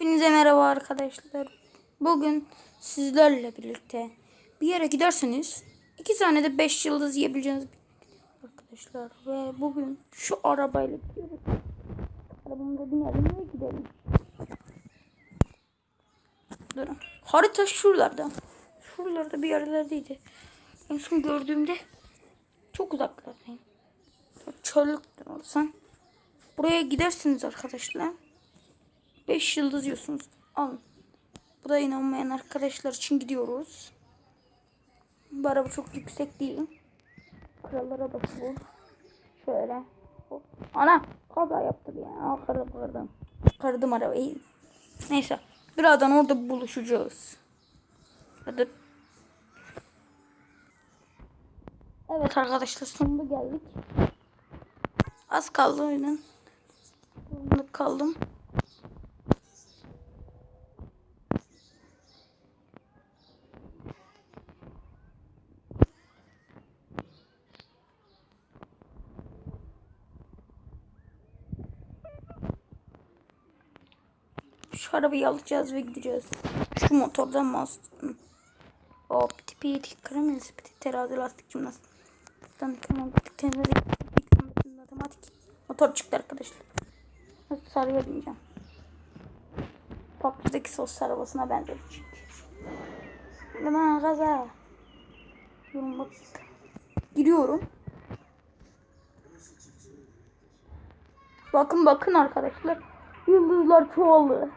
Hepinize merhaba arkadaşlar. Bugün sizlerle birlikte bir yere giderseniz iki tane de 5 yıldız yiyebileceğiniz arkadaşlar. Ve bugün şu arabayla gidiyoruz. Arabamıza binelim ve gidelim. Durun. Harita şuralarda. Şuralarda bir yerlerdeydi. En son gördüğümde çok uzaklardayım. Çöllüktür olsan. Buraya gidersiniz arkadaşlar. 5 yıldız yiyorsunuz. Alın. Bu da inanmayan arkadaşlar için gidiyoruz. Bu araba çok yüksek değil. Krallara bak bu. Şöyle. Hop. Ana kaza yaptı ya. Kırdım kırdım. Kırdım arabayı. Neyse. Birazdan orada buluşacağız. Hadi. Evet arkadaşlar sonunda geldik. Az kaldı o yüzden. Sonunda kaldım. Şu arabayı alacağız ve gideceğiz. Şu motordan mı alsın? O piti piti karamel piti terazi lastik cimnastik. Piti terazi matematik. Motor çıktı arkadaşlar. Sarıya bineceğim. PUBG'deki sos arabasına benzedi çünkü. Hemen gaza. Bak. Giriyorum. Bakın bakın arkadaşlar. Yıldızlar çoğaldı.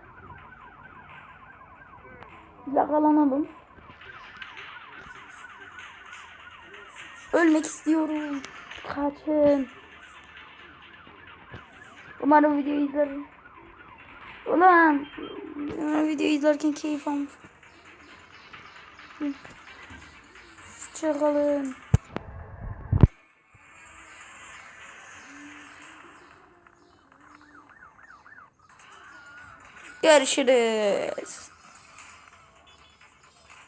Yakalanalım. Ölmek istiyorum. Kaçın. Umarım videoyu izlerim. Ulan. Videoyu izlerken keyif almış. Hoşçakalın. Görüşürüz.